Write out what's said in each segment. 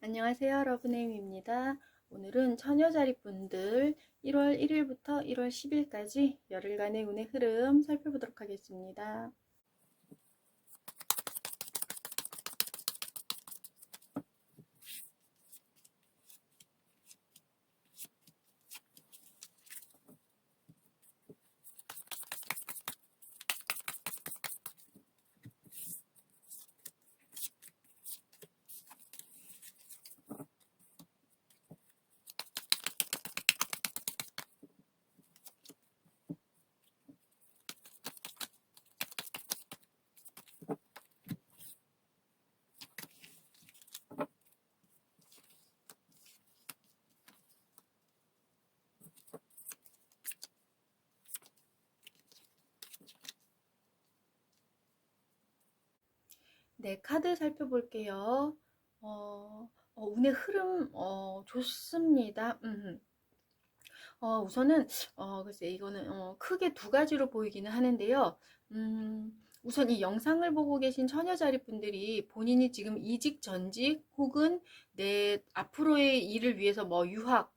안녕하세요. 러브네임입니다. 오늘은 처녀자리분들 1월 1일부터 1월 10일까지 열흘간의 운의 흐름 살펴보도록 하겠습니다. 네, 카드 살펴볼게요. 어, 어, 운의 흐름, 어, 좋습니다. 음. 어, 우선은, 어, 글쎄, 이거는, 어, 크게 두 가지로 보이기는 하는데요. 음, 우선 이 영상을 보고 계신 처녀자리 분들이 본인이 지금 이직, 전직, 혹은 내 앞으로의 일을 위해서 뭐 유학,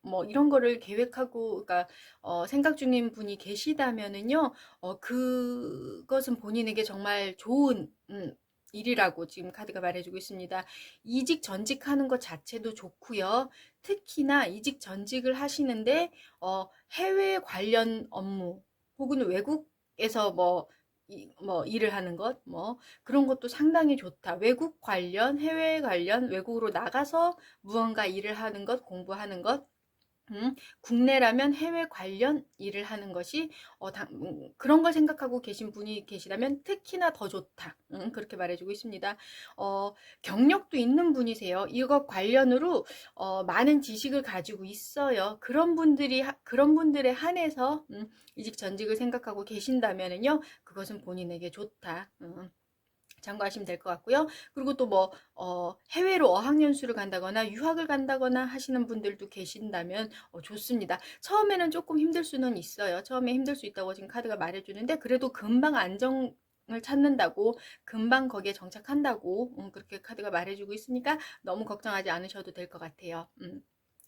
뭐 이런 거를 계획하고, 그러니까, 어, 생각 중인 분이 계시다면은요, 어, 그것은 본인에게 정말 좋은, 음, 일이라고 지금 카드가 말해주고 있습니다. 이직 전직 하는 것 자체도 좋고요. 특히나 이직 전직을 하시는데 어, 해외 관련 업무 혹은 외국에서 뭐, 이, 뭐 일을 하는 것, 뭐 그런 것도 상당히 좋다. 외국 관련, 해외 관련, 외국으로 나가서 무언가 일을 하는 것, 공부하는 것, 음, 국내라면 해외 관련 일을 하는 것이 어, 다, 음, 그런 걸 생각하고 계신 분이 계시다면 특히나 더 좋다. 음, 그렇게 말해주고 있습니다. 어, 경력도 있는 분이세요. 이것 관련으로 어, 많은 지식을 가지고 있어요. 그런 분들이 그런 분들에 한해서 음, 이직 전직을 생각하고 계신다면은요, 그것은 본인에게 좋다. 음. 참고하시면 될 것 같고요. 그리고 또 뭐, 어, 해외로 어학연수를 간다거나 유학을 간다거나 하시는 분들도 계신다면 어, 좋습니다. 처음에는 조금 힘들 수는 있어요. 처음에 힘들 수 있다고 지금 카드가 말해주는데 그래도 금방 안정 을 찾는다고 금방 거기에 정착한다고 음, 그렇게 카드가 말해주고 있으니까 너무 걱정하지 않으셔도 될 것 같아요. 음.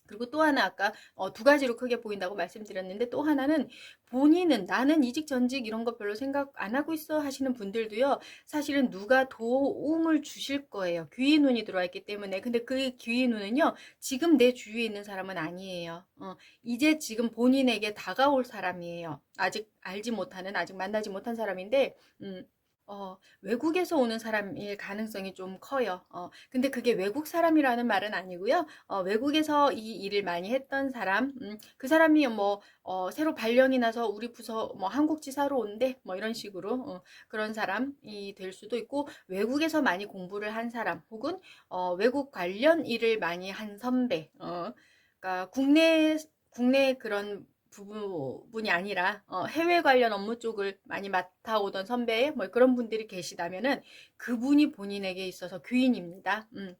그리고 또 하나 아까 어, 두 가지로 크게 보인다고 말씀드렸는데 또 하나는 본인은 나는 이직 전직 이런 거 별로 생각 안 하고 있어 하시는 분들도요 사실은 누가 도움을 주실 거예요. 귀의 눈이 들어와 있기 때문에. 근데 그 귀의 눈은요 지금 내 주위에 있는 사람은 아니에요. 어, 이제 지금 본인에게 다가올 사람이에요. 아직 알지 못하는 아직 만나지 못한 사람인데 음, 어, 외국에서 오는 사람일 가능성이 좀 커요. 어, 근데 그게 외국 사람이라는 말은 아니고요. 어, 외국에서 이 일을 많이 했던 사람, 음, 그 사람이 뭐, 어, 새로 발령이 나서 우리 부서 뭐 한국 지사로 온대, 뭐 이런 식으로, 어, 그런 사람이 될 수도 있고, 외국에서 많이 공부를 한 사람, 혹은, 어, 외국 관련 일을 많이 한 선배, 어, 그러니까 국내, 국내 그런 부분이 아니라 어, 해외 관련 업무 쪽을 많이 맡아오던 선배 뭐 그런 분들이 계시다면은 그분이 본인에게 있어서 귀인입니다. 음.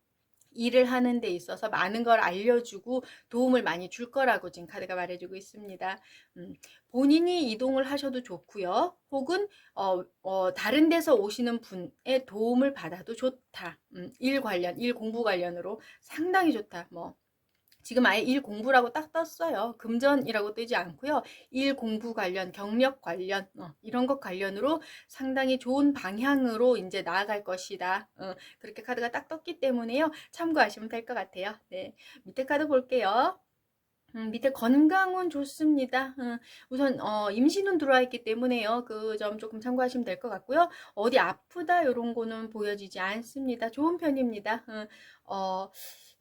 일을 하는 데 있어서 많은 걸 알려주고 도움을 많이 줄 거라고 지금 카드가 말해주고 있습니다. 음, 본인이 이동을 하셔도 좋고요. 혹은 어, 어, 다른 데서 오시는 분의 도움을 받아도 좋다. 음, 일 관련, 일 공부 관련으로 상당히 좋다. 뭐 지금 아예 일 공부라고 딱 떴어요. 금전이라고 뜨지 않고요. 일 공부 관련, 경력 관련 어, 이런 것 관련으로 상당히 좋은 방향으로 이제 나아갈 것이다. 어, 그렇게 카드가 딱 떴기 때문에요. 참고하시면 될 것 같아요. 네, 밑에 카드 볼게요. 음, 밑에 건강은 좋습니다. 음, 우선 어, 임신은 들어와 있기 때문에요. 그 점 조금 참고하시면 될 것 같고요. 어디 아프다 이런 거는 보여지지 않습니다. 좋은 편입니다. 음, 어,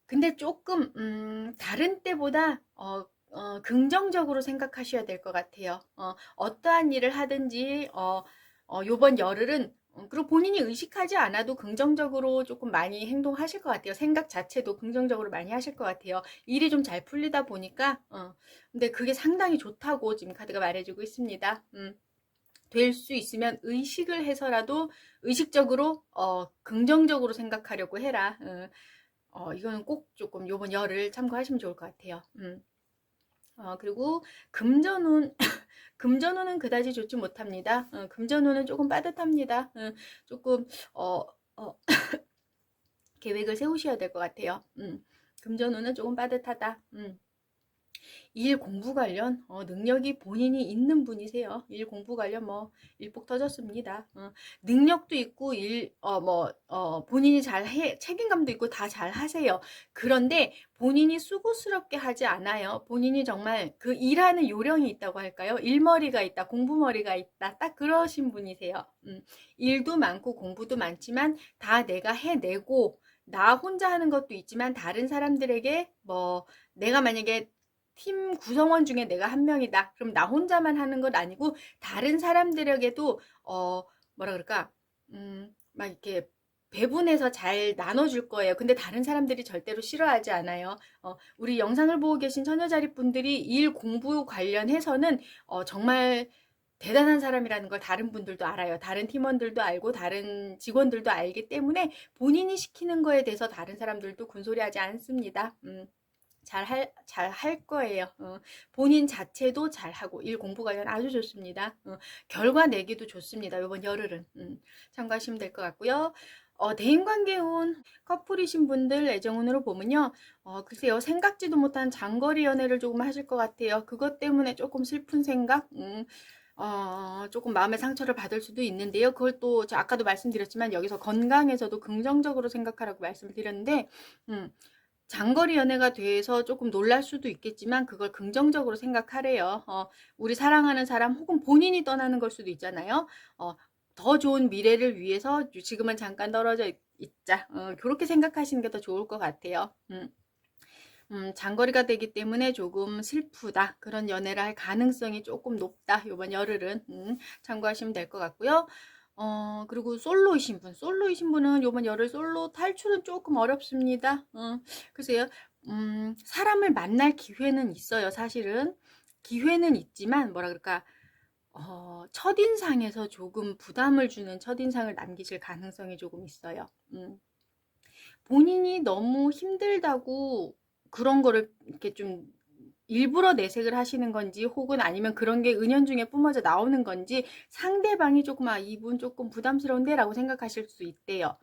근데 조금 음, 다른 때보다 어, 어, 긍정적으로 생각하셔야 될 것 같아요. 어, 어떠한 일을 하든지 어, 어, 요번 열흘은 어, 그리고 본인이 의식하지 않아도 긍정적으로 조금 많이 행동하실 것 같아요. 생각 자체도 긍정적으로 많이 하실 것 같아요. 일이 좀 잘 풀리다 보니까 어, 근데 그게 상당히 좋다고 지금 카드가 말해주고 있습니다. 음. 될 수 있으면 의식을 해서라도 의식적으로 어, 긍정적으로 생각하려고 해라. 어, 어, 이거는 꼭 조금 요번 열을 참고하시면 좋을 것 같아요. 음. 어, 그리고 금전운, 금전운은 그다지 좋지 못합니다. 어, 금전운은 조금 빠듯합니다. 어, 조금, 어, 어, 계획을 세우셔야 될 것 같아요. 음. 금전운은 조금 빠듯하다. 음. 일 공부 관련 어, 능력이 본인이 있는 분이세요. 일 공부 관련 뭐 일복 터졌습니다. 어, 능력도 있고 일 어 뭐 어, 본인이 잘 해 책임감도 있고 다 잘 하세요. 그런데 본인이 수고스럽게 하지 않아요. 본인이 정말 그 일하는 요령이 있다고 할까요? 일머리가 있다, 공부머리가 있다. 딱 그러신 분이세요. 음, 일도 많고 공부도 많지만 다 내가 해내고 나 혼자 하는 것도 있지만 다른 사람들에게 뭐 내가 만약에 팀 구성원 중에 내가 한 명이다. 그럼 나 혼자만 하는 건 아니고 다른 사람들에게도 어 뭐라 그럴까? 음, 막 이렇게 배분해서 잘 나눠줄 거예요. 근데 다른 사람들이 절대로 싫어하지 않아요. 어, 우리 영상을 보고 계신 처녀자리 분들이 일 공부 관련해서는 어, 정말 대단한 사람이라는 걸 다른 분들도 알아요. 다른 팀원들도 알고 다른 직원들도 알기 때문에 본인이 시키는 거에 대해서 다른 사람들도 군소리하지 않습니다. 음. 잘 할, 잘 할 거예요. 어, 본인 자체도 잘하고, 일 공부 관련 아주 좋습니다. 어, 결과 내기도 좋습니다. 이번 열흘은. 음, 참고하시면 될 것 같고요. 어, 대인관계운 커플이신 분들 애정운으로 보면요. 어, 글쎄요. 생각지도 못한 장거리 연애를 조금 하실 것 같아요. 그것 때문에 조금 슬픈 생각? 음, 어, 조금 마음의 상처를 받을 수도 있는데요. 그걸 또, 아까도 말씀드렸지만, 여기서 건강에서도 긍정적으로 생각하라고 말씀을 드렸는데, 음, 장거리 연애가 돼서 조금 놀랄 수도 있겠지만 그걸 긍정적으로 생각하래요. 어, 우리 사랑하는 사람 혹은 본인이 떠나는 걸 수도 있잖아요. 어, 더 좋은 미래를 위해서 지금은 잠깐 떨어져 있자. 어, 그렇게 생각하시는 게 더 좋을 것 같아요. 음. 음, 장거리가 되기 때문에 조금 슬프다. 그런 연애를 할 가능성이 조금 높다. 이번 열흘은 음, 참고하시면 될 것 같고요. 어, 그리고 솔로이신 분, 솔로이신 분은 요번 열흘 솔로 탈출은 조금 어렵습니다. 어, 글쎄요, 음, 사람을 만날 기회는 있어요, 사실은. 기회는 있지만, 뭐라 그럴까, 어, 첫인상에서 조금 부담을 주는 첫인상을 남기실 가능성이 조금 있어요. 음. 본인이 너무 힘들다고 그런 거를 이렇게 좀 일부러 내색을 하시는 건지 혹은 아니면 그런 게 은연중에 뿜어져 나오는 건지 상대방이 조금 아 이분 조금 부담스러운데 라고 생각하실 수 있대요.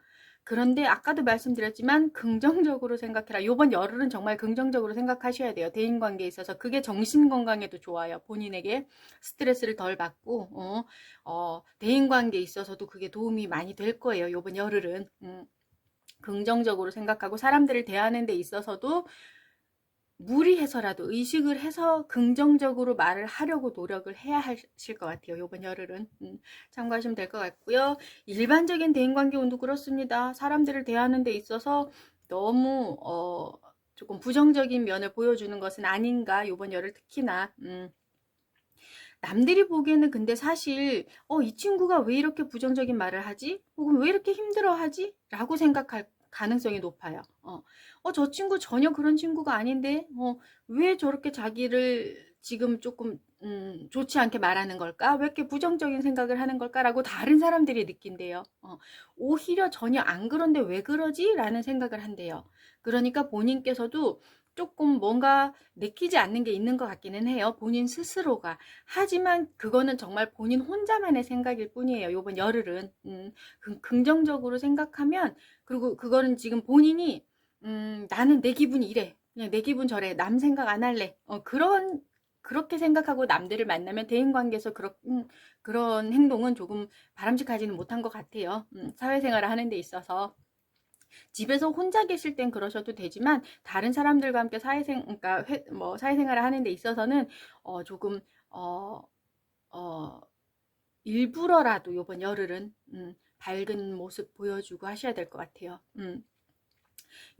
그런데 아까도 말씀드렸지만 긍정적으로 생각해라. 요번 열흘은 정말 긍정적으로 생각하셔야 돼요. 대인 관계에 있어서 그게 정신 건강에도 좋아요. 본인에게 스트레스를 덜 받고 어, 어, 대인 관계에 있어서도 그게 도움이 많이 될 거예요. 요번 열흘은 음, 긍정적으로 생각하고 사람들을 대하는 데 있어서도 무리해서라도 의식을 해서 긍정적으로 말을 하려고 노력을 해야 하실 것 같아요. 이번 열흘은 음, 참고하시면 될 것 같고요. 일반적인 대인관계 운도 그렇습니다. 사람들을 대하는 데 있어서 너무 어, 조금 부정적인 면을 보여주는 것은 아닌가. 이번 열흘 특히나 음, 남들이 보기에는 근데 사실 어, 이 친구가 왜 이렇게 부정적인 말을 하지? 혹은 왜 이렇게 힘들어하지? 라고 생각할 가능성이 높아요. 어, 어, 저 친구 전혀 그런 친구가 아닌데, 어, 왜 저렇게 자기를 지금 조금, 음, 좋지 않게 말하는 걸까? 왜 이렇게 부정적인 생각을 하는 걸까라고 다른 사람들이 느낀대요. 어, 오히려 전혀 안 그런데 왜 그러지? 라는 생각을 한대요. 그러니까 본인께서도 조금 뭔가 내키지 않는 게 있는 것 같기는 해요. 본인 스스로가. 하지만 그거는 정말 본인 혼자만의 생각일 뿐이에요. 요번 열흘은. 음, 긍정적으로 생각하면, 그리고 그거는 지금 본인이, 음, 나는 내 기분이 이래. 그냥 내 기분 저래. 남 생각 안 할래. 어, 그런, 그렇게 생각하고 남들을 만나면 대인 관계에서 그런, 음, 그런 행동은 조금 바람직하지는 못한 것 같아요. 음, 사회생활을 하는 데 있어서. 집에서 혼자 계실 땐 그러셔도 되지만 다른 사람들과 함께 사회생 그러니까 회, 뭐 사회생활을 하는 데 있어서는 어 조금 어 어, 일부러라도 요번 열흘은 음, 밝은 모습 보여주고 하셔야 될 것 같아요. 음.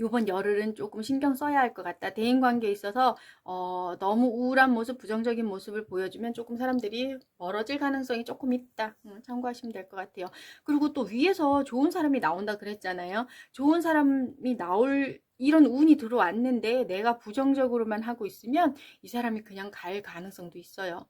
요번 열흘은 조금 신경 써야 할 것 같다. 대인 관계에 있어서 어, 너무 우울한 모습, 부정적인 모습을 보여주면 조금 사람들이 멀어질 가능성이 조금 있다. 음, 참고하시면 될 것 같아요. 그리고 또 위에서 좋은 사람이 나온다 그랬잖아요. 좋은 사람이 나올 이런 운이 들어왔는데 내가 부정적으로만 하고 있으면 이 사람이 그냥 갈 가능성도 있어요.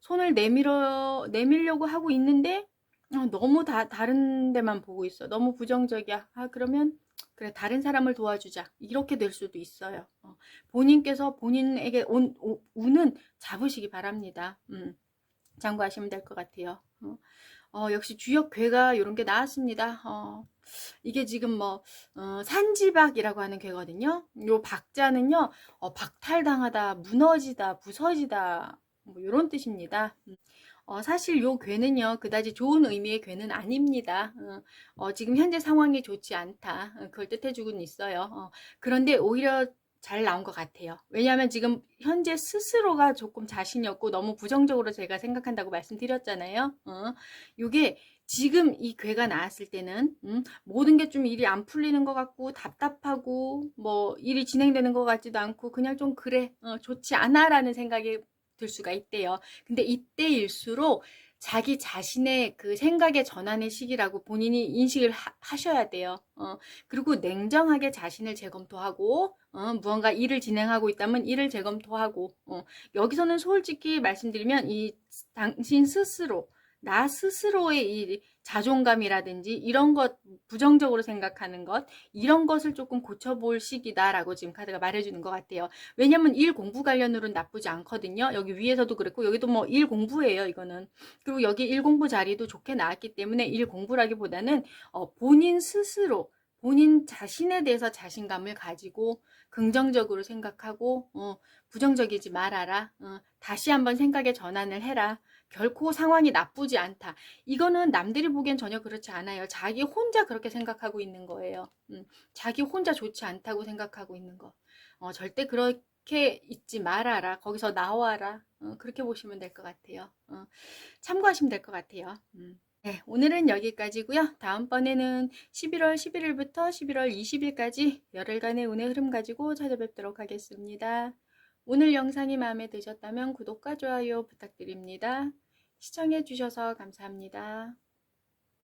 손을 내밀어 내밀려고 하고 있는데 어, 너무 다 다른 데만 보고 있어. 너무 부정적이야. 아 그러면 그래 다른 사람을 도와주자 이렇게 될 수도 있어요. 어, 본인께서 본인에게 온 오, 운은 잡으시기 바랍니다. 음, 참고하시면 될 것 같아요. 어, 어, 역시 주역 괴가 이런 게 나왔습니다. 어, 이게 지금 뭐 어, 산지박이라고 하는 괴거든요. 요 박자는요, 어, 박탈당하다, 무너지다, 부서지다, 뭐 이런 뜻입니다. 음. 어, 사실 요 괴는요, 그다지 좋은 의미의 괴는 아닙니다. 어, 어, 지금 현재 상황이 좋지 않다. 어, 그걸 뜻해주고는 있어요. 어, 그런데 오히려 잘 나온 것 같아요. 왜냐하면 지금 현재 스스로가 조금 자신이 없고 너무 부정적으로 제가 생각한다고 말씀드렸잖아요. 어, 요게 지금 이 괴가 나왔을 때는 음, 모든 게 좀 일이 안 풀리는 것 같고 답답하고 뭐 일이 진행되는 것 같지도 않고 그냥 좀 그래 어, 좋지 않아라는 생각이 들 수가 있대요. 근데 이때일수록 자기 자신의 그 생각의 전환의 시기라고 본인이 인식을 하, 셔야 돼요. 어, 그리고 냉정하게 자신을 재검토하고 어, 무언가 일을 진행하고 있다면 일을 재검토하고 어, 여기서는 솔직히 말씀드리면 이 당신 스스로 나 스스로의 이 자존감이라든지 이런 것 부정적으로 생각하는 것 이런 것을 조금 고쳐볼 시기다라고 지금 카드가 말해주는 것 같아요. 왜냐면 일 공부 관련으로는 나쁘지 않거든요. 여기 위에서도 그랬고 여기도 뭐 일 공부예요. 이거는 그리고 여기 일 공부 자리도 좋게 나왔기 때문에 일 공부라기보다는 어, 본인 스스로 본인 자신에 대해서 자신감을 가지고 긍정적으로 생각하고 어, 부정적이지 말아라. 어, 다시 한번 생각의 전환을 해라. 결코 상황이 나쁘지 않다. 이거는 남들이 보기엔 전혀 그렇지 않아요. 자기 혼자 그렇게 생각하고 있는 거예요. 음, 자기 혼자 좋지 않다고 생각하고 있는 거. 어, 절대 그렇게 있지 말아라. 거기서 나와라. 어, 그렇게 보시면 될 것 같아요. 어, 참고하시면 될 것 같아요. 음. 네, 오늘은 여기까지고요. 다음번에는 11월 11일부터 11월 20일까지 열흘간의 운의 흐름 가지고 찾아뵙도록 하겠습니다. 오늘 영상이 마음에 드셨다면 구독과 좋아요 부탁드립니다. 시청해주셔서 감사합니다.